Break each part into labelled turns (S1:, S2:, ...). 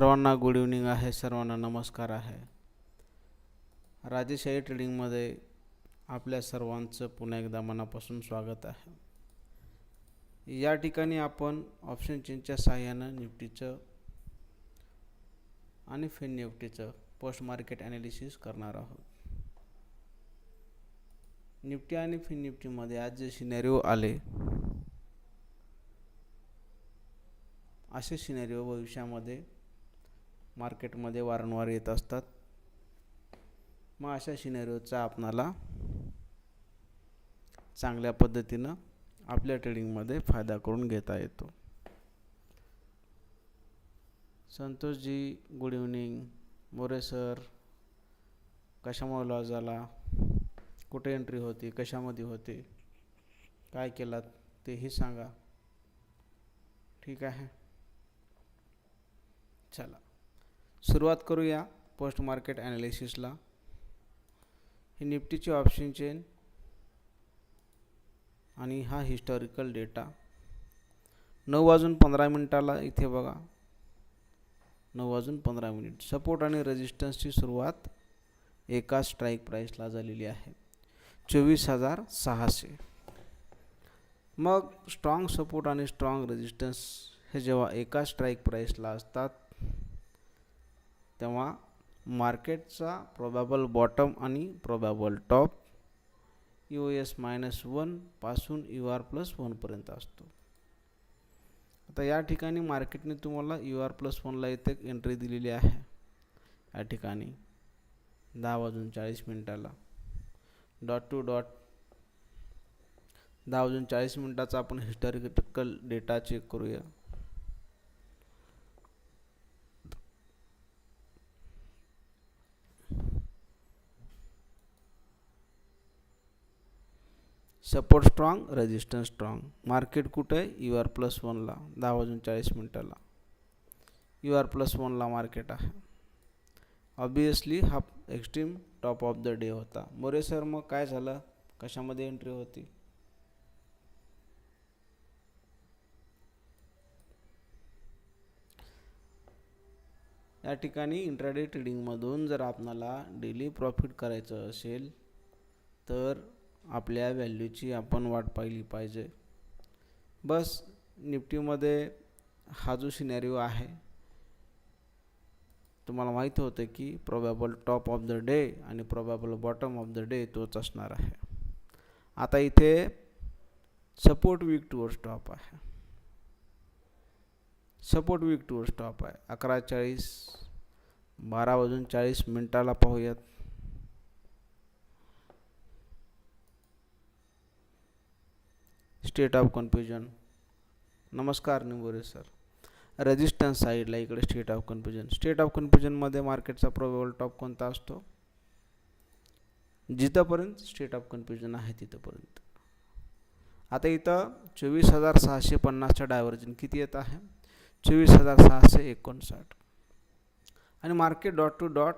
S1: सर्वांना good evening आहे सर्वांना नमस्कार आहे. राजेशाही ट्रेडिंगमध्ये आपल्या सर्वांचं पुन्हा एकदा मनापासून स्वागत आहे. या ठिकाणी आपण ऑप्शन चेनच्या सहाय्यानं निफ्टीचं आणि फिन निफ्टीचं पोस्ट मार्केट ॲनालिसिस करणार आहोत. निफ्टी आणि फिन निफ्टीमध्ये आज जे सिनेरिओ आले असे सिनेरिओ भविष्यामध्ये मार्केटमध्ये वारंवार येत असतात. मग अशा सिनेरिओचा आपणाला चांगल्या पद्धतीनं आपल्या ट्रेडिंगमध्ये फायदा करून घेता येतो. Santoshji good evening More sir कशामुळे लॉस झाला? कुठे एंट्री होती? कशामध्ये होते? काय केलात? तेही सांगा. ठीक आहे. चला. सुरुवात करूया पोस्ट मार्केट ॲनालिसिसला हे निफ्टीची ऑप्शन चेन आणि हा हिस्टॉरिकल डेटा नऊ वाजून पंधरा मिनटाला इथे बघा. नऊ वाजून पंधरा मिनिट सपोर्ट आणि रेजिस्टन्सची सुरुवात एका स्ट्राईक प्राईसला झालेली आहे. चोवीस हजार सहाशे. मग स्ट्रॉंग सपोर्ट आणि स्ट्रॉंग रेजिस्टन्स हे जेव्हा एका स्ट्राईक प्राईसला असतात तेव्हा मार्केटचा प्रोबॅबल बॉटम आणि probable top U S minus वनपासून U R plus वनपर्यंत असतो. आता या ठिकाणी मार्केटने तुम्हाला यू आर प्लस वनला इथे एंट्री दिलेली आहे. या ठिकाणी दहा वाजून चाळीस मिनटाला. डॉट टू डॉट दहा वाजून चाळीस मिनटाचा आपण हिस्टॉरिकल डेटा चेक करूया. Support strong resistance strong market कुठं? आहे यू आर प्लस वनला दहा वाजून चाळीस मिनटाला. यू आर प्लस वनला मार्केट आहे. ऑब्वियसली हा extreme top of the day होता. मोरे सर मग काय झालं? कशामध्ये एंट्री होती? या ठिकाणी इंट्राडे ट्रेडिंगमधून जर आपणाला डेली प्रॉफिट करायचं असेल तर आपल्या व्हॅल्यूची आपण वाट पाहिली पाहिजे. बस निफ्टीमध्ये हा जो सिनॅरिओ आहे तुम्हाला माहीत होतं की probable top of the day आणि probable bottom of the day तोच असणार आहे. आता इथे सपोर्ट वीक टूवर स्टॉप आहे. सपोर्ट वीक टूवर स्टॉप आहे. अकरा चाळीस बारा वाजून चाळीस मिनटाला पाहूयात. स्टेट ऑफ कन्फ्युजन नमस्कार निंबोरे सर. रेजिस्टन्स साईडला इकडे state of confusion state of कन्फ्युजनमध्ये मार्केटचा प्रोबेबल टॉप कोणता असतो? जिथंपर्यंत स्टेट ऑफ कन्फ्युजन आहे तिथंपर्यंत. आता इथं चोवीस हजार सहाशे पन्नासचं डायव्हर्जन किती येत आहे? चोवीस हजार सहाशे एकोणसाठ. आणि मार्केट डॉट टू डॉट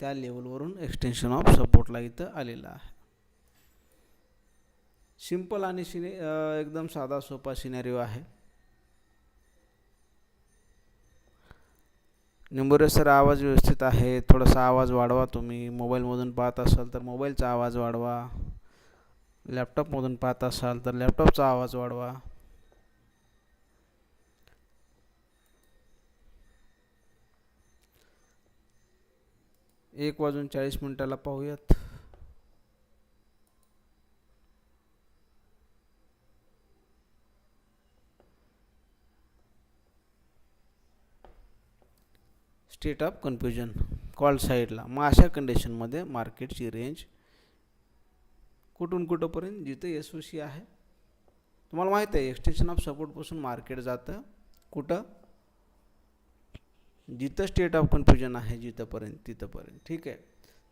S1: त्या लेवलवरून एक्सटेन्शन ऑफ सपोर्टला इथं आलेलं आहे. सिंपल आणि सिने एकदम साधा सोपा सिनेरिओ आहे. निंबोरे सर आवाज व्यवस्थित आहे. थोडासा आवाज वाढवा तुम्ही. मोबाईलमधून पाहत असाल तर मोबाईलचा आवाज वाढवा. लॅपटॉपमधून पाहत असाल तर लॅपटॉपचा आवाज वाढवा. एक वाजून चाळीस मिनटाला पाहूयात. स्टेट ऑफ कन्फ्युजन कॉल साईडला मग अशा कंडिशनमध्ये मार्केटची रेंज कुठून कुठंपर्यंत जिथं एस ओ सी आहे. तुम्हाला माहीत आहे एक्सटेन्शन ऑफ सपोर्टपासून मार्केट जातं कुठं? जिथं स्टेट ऑफ कन्फ्युजन आहे जिथंपर्यंत तिथंपर्यंत. ठीक आहे?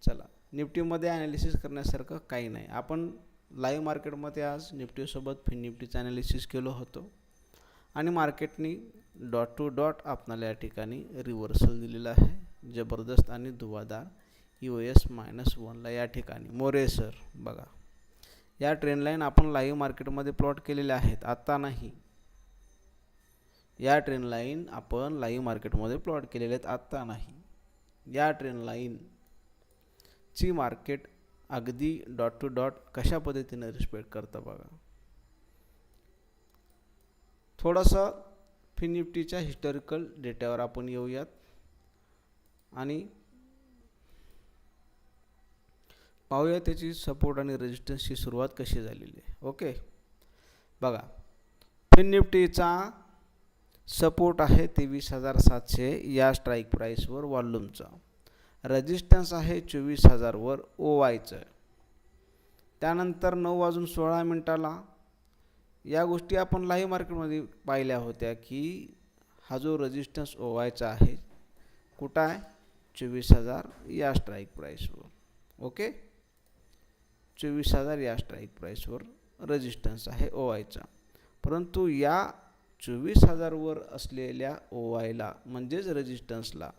S1: चला निफ्टीमध्ये ॲनालिसिस करण्यासारखं काही नाही. आपण लाईव्ह मार्केटमध्ये आज निफ्टीसोबत फिन निफ्टीचं ॲनालिसिस केलं होतं. आणि मार्केटनी डॉट टू डॉट आपणाला या ठिकाणी रिव्हर्सल दिलेलं आहे. जबरदस्त आणि धुवादार यू एस मायनस वनला या ठिकाणी. मोरे सर बघा. या ट्रेन लाईन आपण लाईव्ह मार्केटमध्ये प्लॉट केलेल्या आहेत. आत्ता नाही. या ट्रेन लाईन आपण लाईव्ह मार्केटमध्ये प्लॉट केलेले आहेत. आत्ता नाही. या ट्रेन लाईनची मार्केट अगदी डॉट टू डॉट कशा पद्धतीने रिस्पेक्ट करतं बघा. थोडंसं फिनिफ्टीच्या हिस्टॉरिकल डेटावर आपण येऊयात. आणि पाहूया त्याची सपोर्ट आणि रेजिस्टन्सची सुरुवात कशी झालेली आहे. ओके बघा. फिन निफ्टीचा सपोर्ट आहे तेवीस हजार सातशे या स्ट्राईक प्राईसवर वॉल्यूमचा रजिस्टन्स आहे चोवीस हजारवर ओ वायचं त्यानंतर नऊ वाजून सोळा मिनटाला या गोष्टी आपण लाईव्ह मार्केटमध्ये पाहिल्या होत्या की हा जो रजिस्टन्स ओवायचा आहे कुठं आहे? चोवीस हजार या स्ट्राईक प्राईसवर ओके चोवीस हजार या स्ट्राईक प्राईसवर रजिस्टन्स आहे ओ आयचा परंतु या चोवीस हजारवर असलेल्या ओ आयला म्हणजेच रजिस्टन्सला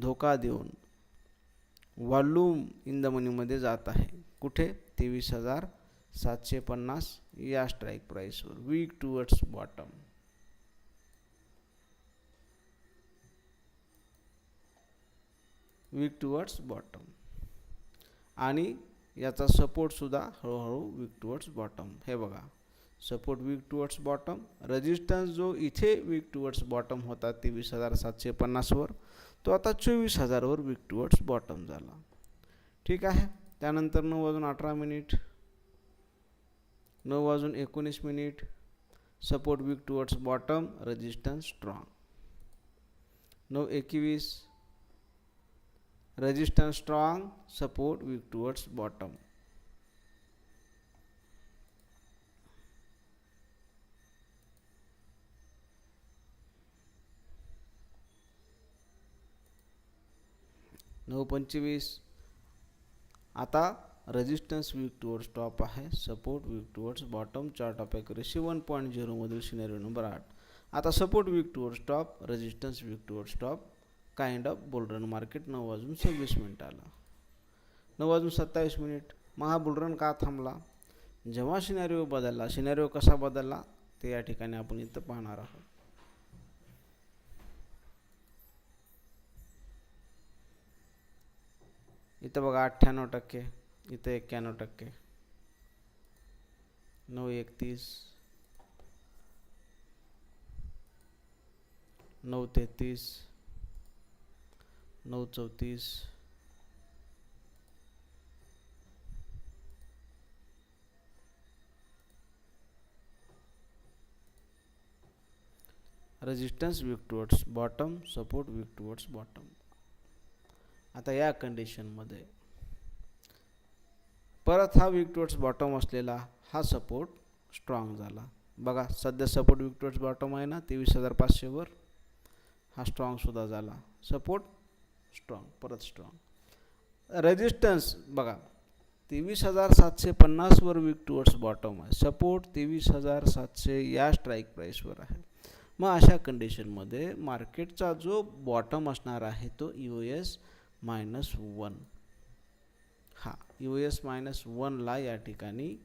S1: धोका देऊन वॉल्यूम इन द मनीमध्ये जात आहे. कुठे? तेवीस हजार सातशे पन्नास या strike प्राईसवर weak towards bottom weak towards bottom आणि याचा सपोर्टसुद्धा हळूहळू वीक टुवर्ड्स बॉटम हे बघा. Support weak towards bottom resistance जो इथे वीक टुवर्ड्स बॉटम होता तेवीस हजार सातशे पन्नासवर तो आता चोवीस हजारवर वीक टुवर्ड्स बॉटम झाला. ठीक आहे? त्यानंतर नऊ वाजून अठरा मिनिट नऊ वाजून एकोणीस minute. Support weak towards bottom resistance strong नऊ एकवीस. Resistance strong support weak towards bottom नऊ पंचवीस. आता रेजिस्टन्स वीक टुवर्ड्स टॉप आहे. Support weak towards bottom chart of accuracy one point झिरोमधील scenario number आठ. आता support weak towards top resistance weak towards top kind of bull run market नऊ वाजून सव्वीस minute आला. नऊ वाजून सत्तावीस मिनिट मग हा बुलरन का थांबला? जेव्हा सिनॅरिओ बदलला सिनॅरिओ कसा बदलला? ते या ठिकाणी आपण इथं पाहणार आहोत. इथं बघा अठ्ठ्याण्णव टक्के. इथं एक्क्याण्णव टक्के. नऊ एकतीस नऊ तेहतीस. नऊ चौतीस. Resistance weak towards bottom support weak towards bottom आता या कंडिशनमध्ये परत हा वीक टुवर्ड्स बॉटम असलेला हा सपोर्ट स्ट्रॉंग झाला. बघा सध्या सपोर्ट वीक टुवर्ड्स बॉटम आहे ना तेवीस हजार पाचशेवर हा स्ट्रॉंगसुद्धा झाला. सपोर्ट स्ट्रॉंग परत स्ट्रॉंग रेजिस्टन्स बघा तेवीस हजार सातशे पन्नासवर वीक टुवर्ड्स बॉटम आहे. सपोर्ट तेवीस हजार सातशे या स्ट्राईक प्राईसवर आहे. मग अशा कंडिशनमध्ये मार्केटचा जो बॉटम असणार आहे तो यू एस मायनस वन हा यू एस मायनस वनला या ठिकाणी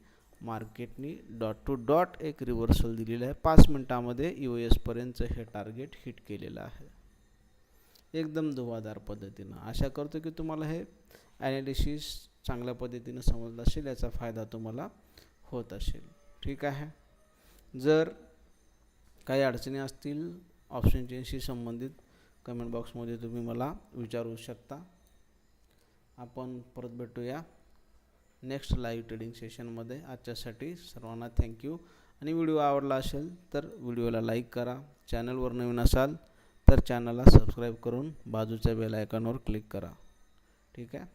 S1: मार्केटनी डॉट टू डॉट एक रिव्हर्सल दिलेलं आहे. पाच मिनटामध्ये यू एसपर्यंतचं हे टार्गेट हिट केलेलं आहे. एकदम धुवाधार पद्धतीनं. आशा करतो की तुम्हाला हे ॲनालिसिस चांगल्या पद्धतीनं समजलं असेल याचा फायदा तुम्हाला होत असेल. ठीक आहे? जर काही अडचणी असतील ऑप्शन चेंजशी संबंधित कमेंट बॉक्समध्ये तुम्ही मला विचारू शकता. आपण परत भेटूया नेक्स्ट लाईव्ह ट्रेडिंग सेशनमध्ये आजच्यासाठी सर्वांना थँक्यू आणि व्हिडिओ आवडला असेल तर व्हिडिओला लाईक करा. चॅनलवर नवीन असाल तर चॅनलला सबस्क्राईब करून बाजूच्या बेल आयकॉनवर क्लिक करा. ठीक आहे?